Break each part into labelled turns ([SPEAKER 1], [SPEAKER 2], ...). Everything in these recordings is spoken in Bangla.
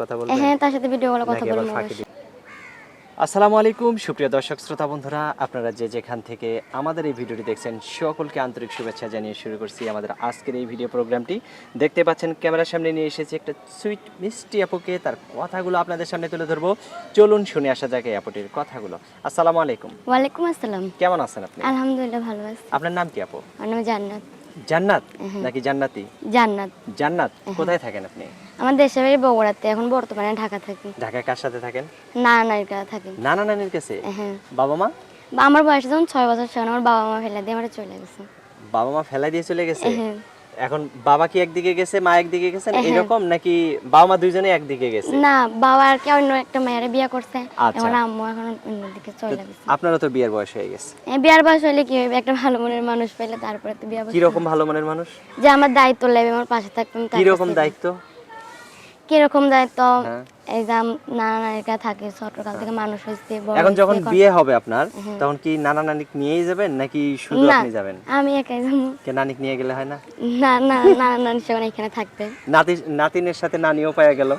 [SPEAKER 1] কথা বলবেন?
[SPEAKER 2] হ্যাঁ তার সাথে ভিডিও কলে কথা বলব।
[SPEAKER 1] আসসালামু আলাইকুম সুপ্রিয় দর্শক শ্রোতা বন্ধুরা আপনারা যে যেখান থেকে আমাদের এই ভিডিওটি দেখছেন সকলকে আন্তরিক শুভেচ্ছা জানিয়ে শুরু করছি আমাদের আজকের এই ভিডিও প্রোগ্রামটি দেখতে পাচ্ছেন ক্যামেরার সামনে নিয়ে এসেছি একটা সুইট মিষ্টি আপুকে তার কথাগুলো আপনাদের সামনে তুলে ধরবো। চলুন শুনে আসা যাক এই আপুটির কথাগুলো। আসসালামু আলাইকুম।
[SPEAKER 2] ওয়ালাইকুম আসসালাম।
[SPEAKER 1] কেমন আছেন আপনি?
[SPEAKER 2] আলহামদুলিল্লাহ ভালো আছি।
[SPEAKER 1] আপনার নাম কি আপু?
[SPEAKER 2] আমার নাম জান্নাত।
[SPEAKER 1] জান্নাত। নাকি জান্নাতি?
[SPEAKER 2] জান্নাত।
[SPEAKER 1] জান্নাত? কোথায় থাকেন আপনি?
[SPEAKER 2] আমার দেশের বাড়ি বগুড়াতে এখন বর্তমানে ঢাকা থাকি।
[SPEAKER 1] ঢাকায় কার সাথে থাকেন?
[SPEAKER 2] নানা নানির কাছে থাকি।
[SPEAKER 1] নানা নানির কাছে?
[SPEAKER 2] হ্যাঁ
[SPEAKER 1] বাবা মা?
[SPEAKER 2] আমার বয়স যখন ছয় বছর ছিল আমার বাবা মা ফেলে দিয়ে আমার চলে গেছে।
[SPEAKER 1] বাবা মা ফেলাই দিয়ে চলে গেছে? এখন বাবা কি একদিকে গেছে মা একদিকে গেছেন এরকম নাকি বাবা মা দুইজনে একদিকে গেছে?
[SPEAKER 2] না বাবা আর কি অন্য একটা মেয়ের বিয়ে করছে।
[SPEAKER 1] আচ্ছা।
[SPEAKER 2] এখন আম্মু এখন অন্যদিকে চলে গেছে।
[SPEAKER 1] আপনারা তো বিয়ের বয়স হয়ে গেছে।
[SPEAKER 2] বিয়ের বয়স হলে কি হবে একটা ভালো মনের মানুষ পেলে তারপরে তো বিয়ে
[SPEAKER 1] কি রকম ভালো মনের মানুষ?
[SPEAKER 2] যে আমার দায়িত্ব নেবে আমার পাশে আমি
[SPEAKER 1] কি রকম দায়িত্ব?
[SPEAKER 2] কীরকম দায়িত্ব?
[SPEAKER 1] হ্যাঁ।
[SPEAKER 2] আম- নানা নায়িকা থাকে ছোটকাল থেকে মানুষ হয়েছে
[SPEAKER 1] এখন যখন বিয়ে হবে আপনার তখন কি নানা নানিক নিয়েই যাবেন নাকি শুধু আপনি যাবেন?
[SPEAKER 2] আমি একাই যাব।
[SPEAKER 1] কে নানিক নিয়ে গেলে হয় না?
[SPEAKER 2] না না না না সেখানে এখানে থাকবে।
[SPEAKER 1] নাতি নাতিনের সাথে নানিও পাওয়া গেল।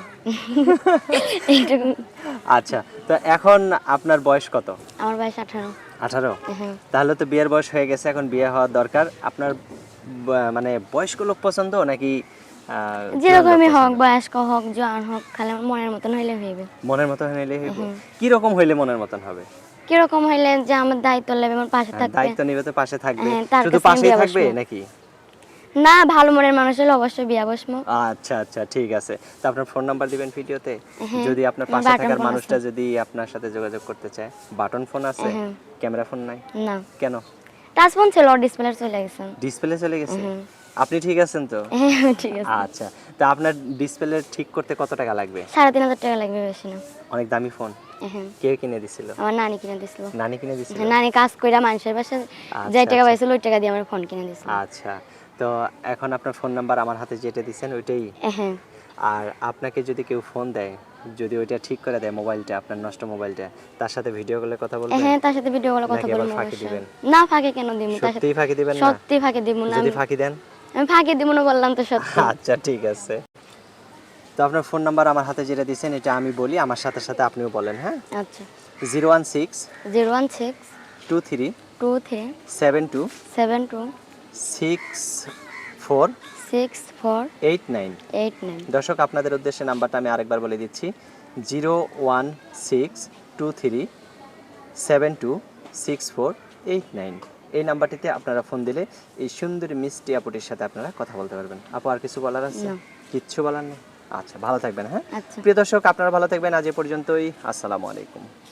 [SPEAKER 1] আচ্ছা তো এখন আপনার বয়স কত?
[SPEAKER 2] আমার বয়স আঠারো।
[SPEAKER 1] আঠারো?
[SPEAKER 2] হ্যাঁ
[SPEAKER 1] তাহলে তো বিয়ের বয়স হয়ে গেছে এখন বিয়ে হওয়ার দরকার। আপনার মানে বয়স্ক লোক পছন্দ নাকি
[SPEAKER 2] যেরকমই হোক বয়স্ক হোক জোয়ান হোক খালি মনের মতন হইলে হইবে।
[SPEAKER 1] মনের মতো হইলে হইব। কি রকম হইলে মনের মতন হবে?
[SPEAKER 2] কীরকম হইলে যে আমার দায়িত্ব নেবে আমার পাশে
[SPEAKER 1] হ্যাঁ,
[SPEAKER 2] থাকবে।
[SPEAKER 1] দায়িত্ব নিবে তো পাশে থাকবে।
[SPEAKER 2] হ্যাঁ,
[SPEAKER 1] শুধু পাশেই থাকবে নাকি?
[SPEAKER 2] না ভালো মনের মানুষ হলে অবশ্যই বিয়া বসবো।
[SPEAKER 1] আচ্ছা আচ্ছা ঠিক আছে। তো আপনার ফোন নাম্বার দিবেন ভিডিওতে?
[SPEAKER 2] হ্যাঁ,
[SPEAKER 1] যদি আপনার পাশে থাকার মানুষটা যদি আপনার সাথে যোগাযোগ করতে চায় বাটন ফোন আছে। ক্যামেরা ফোন নাই?
[SPEAKER 2] না।
[SPEAKER 1] কেন?
[SPEAKER 2] টাচ ফোন ছিল ডিসপ্লে চলে গেছে।
[SPEAKER 1] ডিসপ্লে চলে গেছে? আপনি ঠিক আছেন তো?
[SPEAKER 2] হ্যাঁ ঠিক আছে।
[SPEAKER 1] আচ্ছা তো আপনার ডিসপ্লে ঠিক করতে কত টাকা লাগবে?
[SPEAKER 2] সাড়ে তিন হাজার টাকা লাগবে বেশি না।
[SPEAKER 1] অনেক দামি ফোন
[SPEAKER 2] হ্যাঁ
[SPEAKER 1] কে কিনে দিছিল?
[SPEAKER 2] আমার নানি কিনে দিছিল।
[SPEAKER 1] নানি কিনে দিছিল?
[SPEAKER 2] হ্যাঁ, নানি কাজ কইরা মানুষের পাশে
[SPEAKER 1] আচ্ছা,
[SPEAKER 2] যাই টাকা
[SPEAKER 1] আচ্ছা।
[SPEAKER 2] পাইছিল ওই টাকা দিয়ে আমার ফোন কিনে দিছিল।
[SPEAKER 1] আচ্ছা তো এখন আপনার ফোন নাম্বার আমার হাতে যেটা দিছেন ওইটাই?
[SPEAKER 2] হ্যাঁ
[SPEAKER 1] আর আপনাকে যদি কেউ ফোন দেয় যদি ওইটা ঠিক করে দেয় মোবাইলটা আপনার নষ্ট মোবাইলটা তার সাথে ভিডিও কলে কথা বলবেন?
[SPEAKER 2] হ্যাঁ তার সাথে ভিডিও কলে কথা
[SPEAKER 1] নাকি আবার
[SPEAKER 2] বলব
[SPEAKER 1] ফাঁকি দিবেন?
[SPEAKER 2] না ফাঁকে কেন দিব তার সাথে
[SPEAKER 1] ফাঁকি দিবেন না?
[SPEAKER 2] সত্যি ফাঁকে দিব না
[SPEAKER 1] যদি ফাঁকি দেন?
[SPEAKER 2] আমি ফাঁকে দিব না বললাম তো সত্যি।
[SPEAKER 1] আচ্ছা ঠিক আছে। তো আপনার ফোন নাম্বার আমার হাতে যেটা দিচ্ছেন এটা আমি বলি আমার সাথে সাথে আপনিও বলেন হ্যাঁ?
[SPEAKER 2] আচ্ছা।
[SPEAKER 1] Zero one six
[SPEAKER 2] zero one six
[SPEAKER 1] two three
[SPEAKER 2] two three
[SPEAKER 1] seven two
[SPEAKER 2] seven two
[SPEAKER 1] six four
[SPEAKER 2] six four
[SPEAKER 1] eight nine
[SPEAKER 2] eight nine
[SPEAKER 1] দর্শক আপনাদের উদ্দেশ্যে নাম্বারটা আমি আরেকবার বলে দিচ্ছি। Zero one six two three seven two six four eight nine. এই নাম্বারটিতে আপনারা ফোন দিলে এই সুন্দর মিষ্টি আপুটির সাথে আপনারা কথা বলতে পারবেন। আপু আর কিছু বলার আছে? কিচ্ছু বলার নেই? আচ্ছা ভালো থাকবেন হ্যাঁ?
[SPEAKER 2] আচ্ছা।
[SPEAKER 1] প্রিয় দর্শক আপনারা ভালো থাকবেন। আজ এ পর্যন্তই। আসসালামু আলাইকুম।